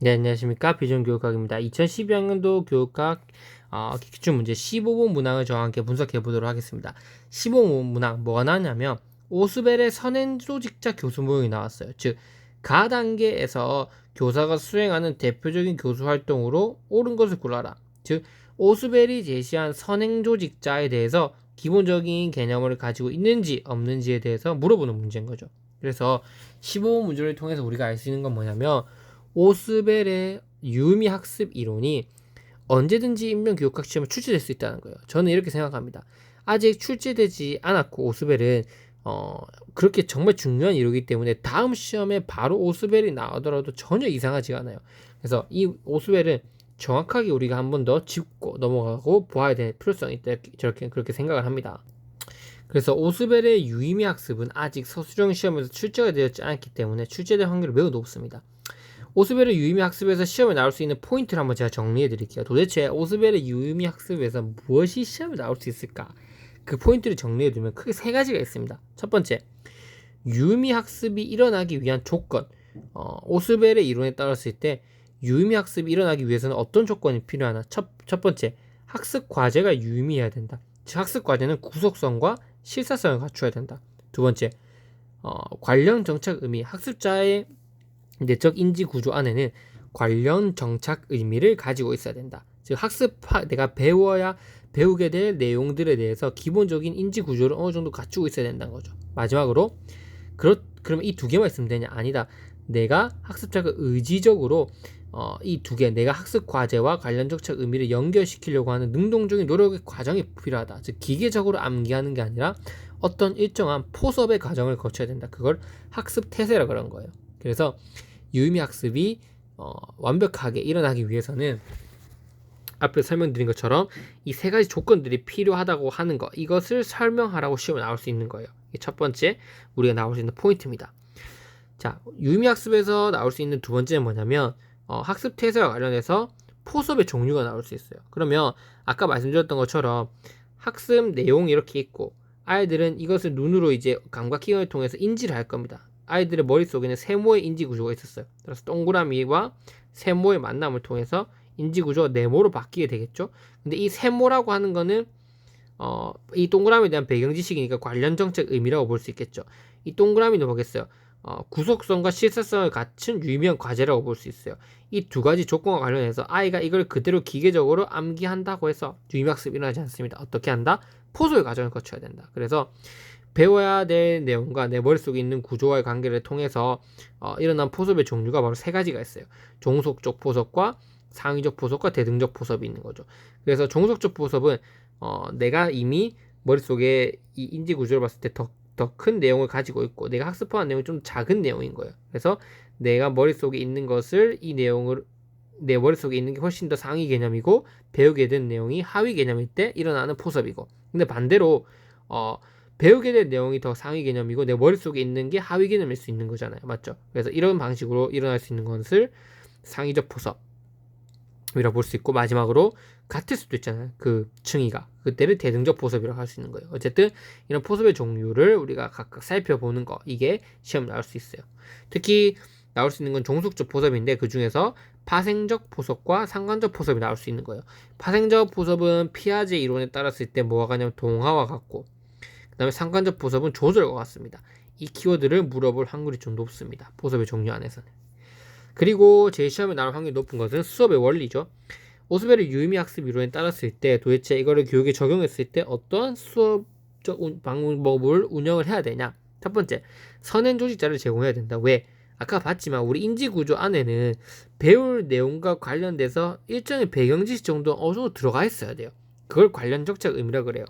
네, 안녕하십니까. 비전교육학입니다. 2012학년도 교육학 어, 기출 문제 15번 문항을 저와 함께 분석해 보도록 하겠습니다. 15번 문항 뭐가 나왔냐면 오스벨의 선행 조직자 교수 모형이 나왔어요. 즉, 가 단계에서 교사가 수행하는 대표적인 교수 활동으로 옳은 것을 골라라. 즉, 오스벨이 제시한 선행 조직자에 대해서 기본적인 개념을 가지고 있는지 없는지에 대해서 물어보는 문제인 거죠. 그래서 15번 문제를 통해서 우리가 알 수 있는 건 뭐냐면 오스벨의 유미 학습 이론이 언제든지 인명 교육학 시험에 출제될 수 있다는 거예요. 저는 이렇게 생각합니다. 아직 출제되지 않았고 오스벨은 어 그렇게 정말 중요한 이론이기 때문에 다음 시험에 바로 오스벨이 나오더라도 전혀 이상하지가 않아요. 그래서 이 오스벨은 정확하게 우리가 한 번 더 짚고 넘어가고 보아야 될 필요성이 있다 저렇게 그렇게 생각을 합니다. 그래서 오스벨의 유의미 학습은 아직 서술형 시험에서 출제가 되었지 않기 때문에 출제될 확률이 매우 높습니다. 오스벨의 유의미 학습에서 시험에 나올 수 있는 포인트를 한번 제가 정리해 드릴게요. 도대체 오스벨의 유의미 학습에서 무엇이 시험에 나올 수 있을까? 그 포인트를 정리해 두면 크게 세 가지가 있습니다. 첫 번째, 유의미 학습이 일어나기 위한 조건. 어, 오스벨의 이론에 따랐을 때 유의미 학습이 일어나기 위해서는 어떤 조건이 필요하나? 첫, 첫 번째, 학습 과제가 유의미해야 된다. 즉 학습 과제는 구속성과 실사성을 갖춰야 된다. 두 번째, 어, 관련 정착 의미, 학습자의 내적 인지 구조 안에는 관련 정착 의미를 가지고 있어야 된다. 즉 학습 내가 배워야 배우게 될 내용들에 대해서 기본적인 인지 구조를 어느 정도 갖추고 있어야 된다는 거죠. 마지막으로 그렇 그러면 이 두 개만 있으면 되냐? 아니다. 내가 학습자가 의지적으로 어, 이 두 개, 내가 학습 과제와 관련 정착 의미를 연결시키려고 하는 능동적인 노력의 과정이 필요하다. 즉, 기계적으로 암기하는 게 아니라 어떤 일정한 포섭의 과정을 거쳐야 된다. 그걸 학습 태세라 그런 거예요. 그래서 유의미 학습이 어, 완벽하게 일어나기 위해서는 앞에 설명드린 것처럼 이 세 가지 조건들이 필요하다고 하는 것 이것을 설명하라고 시험에 나올 수 있는 거예요. 첫 번째 우리가 나올 수 있는 포인트입니다. 자 유의미 학습에서 나올 수 있는 두 번째는 뭐냐면 어, 학습 태세와 관련해서 포섭의 종류가 나올 수 있어요. 그러면 아까 말씀드렸던 것처럼 학습 내용이 이렇게 있고 아이들은 이것을 눈으로 이제 감각 기관을 통해서 인지를 할 겁니다. 아이들의 머릿속에는 세모의 인지 구조가 있었어요. 그래서 동그라미와 세모의 만남을 통해서 인지 구조가 네모로 바뀌게 되겠죠. 근데 이 세모라고 하는 거는 어, 이 동그라미에 대한 배경 지식이니까 관련 정책 의미라고 볼 수 있겠죠. 이 동그라미는 뭐겠어요? 어, 구속성과 실사성을 갖춘 유의미한 과제라고 볼 수 있어요. 이 두 가지 조건과 관련해서 아이가 이걸 그대로 기계적으로 암기한다고 해서 유의미학습이 일어나지 않습니다. 어떻게 한다? 포소의 과정을 거쳐야 된다. 그래서 배워야 될 내용과 내 머릿속에 있는 구조와의 관계를 통해서 어, 일어난 포섭의 종류가 바로 세 가지가 있어요. 종속적 포섭과 상위적 포섭과 대등적 포섭이 있는 거죠. 그래서 종속적 포섭은 어, 내가 이미 머릿속에 이 인지 구조를 봤을 때 더 더 큰 내용을 가지고 있고 내가 학습한 내용이 좀 작은 내용인 거예요. 그래서 내가 머릿속에 있는 것을 이 내용을 내 머릿속에 있는 게 훨씬 더 상위 개념이고 배우게 된 내용이 하위 개념일 때 일어나는 포섭이고 근데 반대로 어 배우게 될 내용이 더 상위 개념이고 내 머릿속에 있는 게 하위 개념일 수 있는 거잖아요. 맞죠? 그래서 이런 방식으로 일어날 수 있는 것을 상위적 포섭이라고 볼 수 있고 마지막으로 같을 수도 있잖아요. 그 층위가 그때를 대등적 포섭이라고 할 수 있는 거예요. 어쨌든 이런 포섭의 종류를 우리가 각각 살펴보는 거 이게 시험 나올 수 있어요. 특히 나올 수 있는 건 종속적 포섭인데 그 중에서 파생적 포섭과 상관적 포섭이 나올 수 있는 거예요. 파생적 포섭은 피아제 이론에 따랐을 때 뭐가 가냐면 동화와 같고 그 다음에 상관적 포섭은 조절과 같습니다. 이 키워드를 물어볼 확률이 좀 높습니다. 포섭의 종류 안에서는. 그리고 제 시험에 나올 확률이 높은 것은 수업의 원리죠. 오스벨의 유의미 학습 이론에 따랐을 때 도대체 이거를 교육에 적용했을 때 어떤 수업적 방법을 운영을 해야 되냐? 첫 번째, 선행 조직자를 제공해야 된다. 왜? 아까 봤지만 우리 인지 구조 안에는 배울 내용과 관련돼서 일정의 배경 지식 정도 어느 정도 들어가 있어야 돼요. 그걸 관련 적적 의미라 그래요.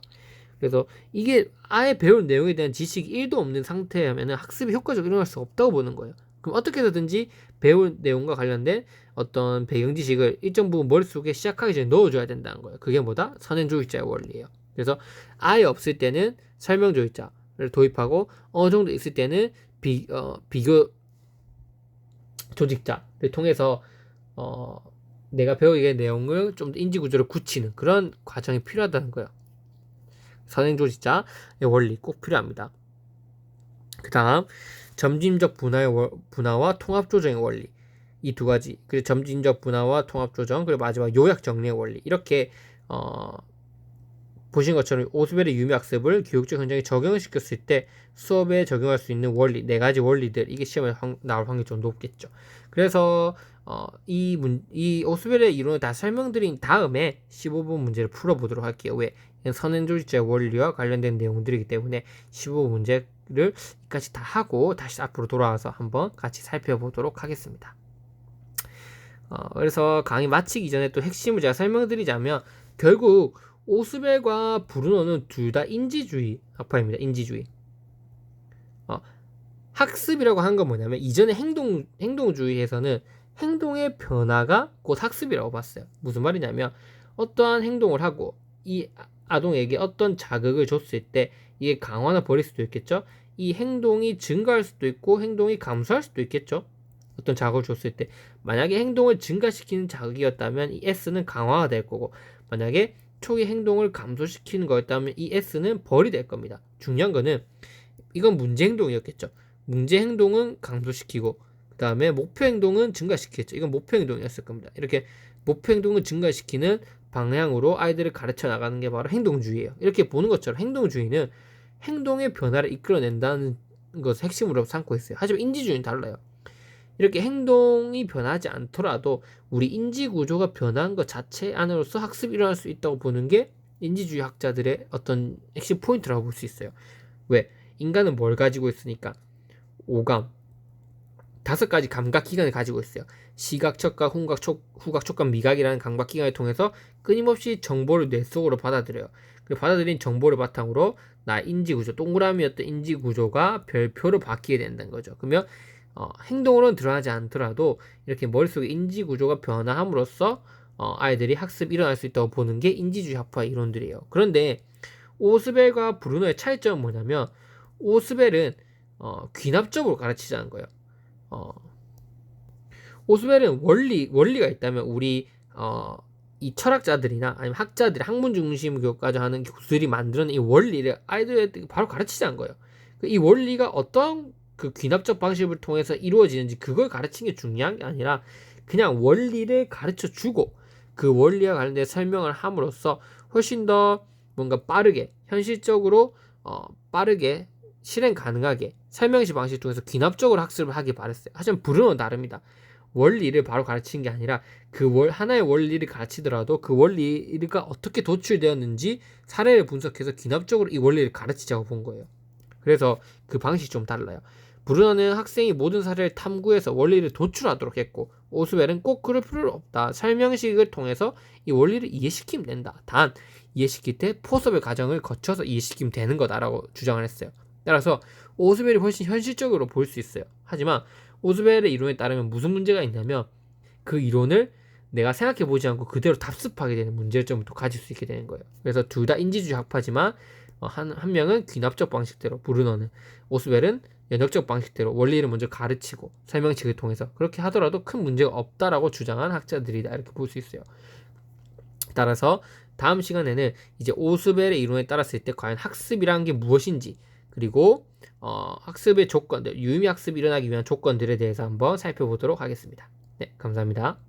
그래서 이게 아예 배울 내용에 대한 지식이 1도 없는 상태라면 학습이 효과적으로 일어날 수 없다고 보는 거예요. 그럼 어떻게 해서든지 배울 내용과 관련된 어떤 배경 지식을 일정 부분 머릿속에 시작하기 전에 넣어줘야 된다는 거예요. 그게 뭐다? 선행조직자의 원리예요. 그래서 아예 없을 때는 설명조직자를 도입하고 어느 정도 있을 때는 비, 어, 비교 조직자를 통해서 어, 내가 배우게 될 내용을 좀 더 인지 구조를 굳히는 그런 과정이 필요하다는 거예요. 선행조직자의 원리 꼭 필요합니다. 그 다음 점진적 분화의 월, 분화와 통합조정의 원리. 이 두 가지. 그리고 점진적 분화와 통합 조정 그리고 마지막 요약 정리의 원리. 이렇게 어, 보신 것처럼 오스벨의 유미 학습을 교육적 현장에 적용을 시켰을 때 수업에 적용할 수 있는 원리 네 가지 원리들 이게 시험에 확, 나올 확률이 좀 높겠죠. 그래서 어, 이, 문, 이 오스벨의 이론을 다 설명드린 다음에 15분 문제를 풀어보도록 할게요. 왜? 선행조직자 원리와 관련된 내용들이기 때문에 15분 문제를 여기까지 다 하고 다시 앞으로 돌아와서 한번 같이 살펴보도록 하겠습니다. 어, 그래서 강의 마치기 전에 또 핵심을 제가 설명드리자면 결국 오스벨과 브루노는 둘 다 인지주의 학파입니다. 인지주의. 어, 학습이라고 한 건 뭐냐면 이전에 행동 행동주의에서는 행동의 변화가 곧 학습이라고 봤어요. 무슨 말이냐면 어떠한 행동을 하고 이 아동에게 어떤 자극을 줬을 때 이게 강화나 버릴 수도 있겠죠. 이 행동이 증가할 수도 있고 행동이 감소할 수도 있겠죠. 어떤 자극을 줬을 때 만약에 행동을 증가시키는 자극이었다면 이 S는 강화가 될 거고 만약에 초기 행동을 감소시키는 거였다면 이 S는 벌이 될 겁니다. 중요한 거는 이건 문제 행동이었겠죠. 문제 행동은 감소시키고 그 다음에 목표 행동은 증가시키겠죠. 이건 목표 행동이었을 겁니다. 이렇게 목표 행동을 증가시키는 방향으로 아이들을 가르쳐 나가는 게 바로 행동주의예요. 이렇게 보는 것처럼 행동주의는 행동의 변화를 이끌어낸다는 것을 핵심으로 삼고 있어요. 하지만 인지주의는 달라요. 이렇게 행동이 변하지 않더라도 우리 인지 구조가 변한 것 자체 안으로서 학습이 일어날 수 있다고 보는 게 인지주의 학자들의 어떤 핵심 포인트라고 볼 수 있어요. 왜? 인간은 뭘 가지고 있으니까 오감 다섯 가지 감각 기관을 가지고 있어요. 시각, 촉각, 후각, 촉, 후각, 촉각, 미각이라는 감각 기관을 통해서 끊임없이 정보를 뇌 속으로 받아들여요. 그 받아들인 정보를 바탕으로 나 인지 구조, 동그라미였던 인지 구조가 별표로 바뀌게 된다는 거죠. 그러면 어, 행동으로는 드러나지 않더라도 이렇게 머릿속에 인지 구조가 변화함으로써 어, 아이들이 학습이 일어날 수 있다고 보는 게 인지주의 학파 이론들이에요. 그런데 오스벨과 브루노의 차이점은 뭐냐면 오스벨은 어, 귀납적으로 가르치자는 거예요. 어, 오스벨은 원리 원리가 있다면 우리 어, 이 철학자들이나 아니면 학자들이 학문 중심 교육까지 하는 교수들이 만드는 이 원리를 아이들한테 바로 가르치자는 거예요. 이 원리가 어떤 그 귀납적 방식을 통해서 이루어지는지 그걸 가르치는 게 중요한 게 아니라 그냥 원리를 가르쳐 주고 그 원리와 관련된 설명을 함으로써 훨씬 더 뭔가 빠르게 현실적으로 어, 빠르게 실행 가능하게 설명식 방식 통해서 귀납적으로 학습을 하길 바랬어요. 하지만 브루노는 다릅니다. 원리를 바로 가르치는 게 아니라 그 월, 하나의 원리를 가르치더라도 그 원리가 어떻게 도출되었는지 사례를 분석해서 귀납적으로 이 원리를 가르치자고 본 거예요. 그래서 그 방식이 좀 달라요. 브루너는 학생이 모든 사례를 탐구해서 원리를 도출하도록 했고 오스웰은 꼭 그럴 필요 없다. 설명식을 통해서 이 원리를 이해시키면 된다. 단 이해시킬 때 포섭의 과정을 거쳐서 이해시키면 되는 거다라고 주장을 했어요. 따라서 오스웰이 훨씬 현실적으로 볼 수 있어요. 하지만 오스웰의 이론에 따르면 무슨 문제가 있냐면 그 이론을 내가 생각해 보지 않고 그대로 답습하게 되는 문제점을 또 가질 수 있게 되는 거예요. 그래서 둘 다 인지주의 학파지만 어, 한, 한 명은 귀납적 방식대로 브루너는 오스웰은 연역적 방식대로 원리를 먼저 가르치고 설명식을 통해서 그렇게 하더라도 큰 문제가 없다라고 주장한 학자들이다 이렇게 볼 수 있어요. 따라서 다음 시간에는 이제 오스벨의 이론에 따랐을 때 과연 학습이라는 게 무엇인지 그리고 어, 학습의 조건들 유의미 학습이 일어나기 위한 조건들에 대해서 한번 살펴보도록 하겠습니다. 네, 감사합니다.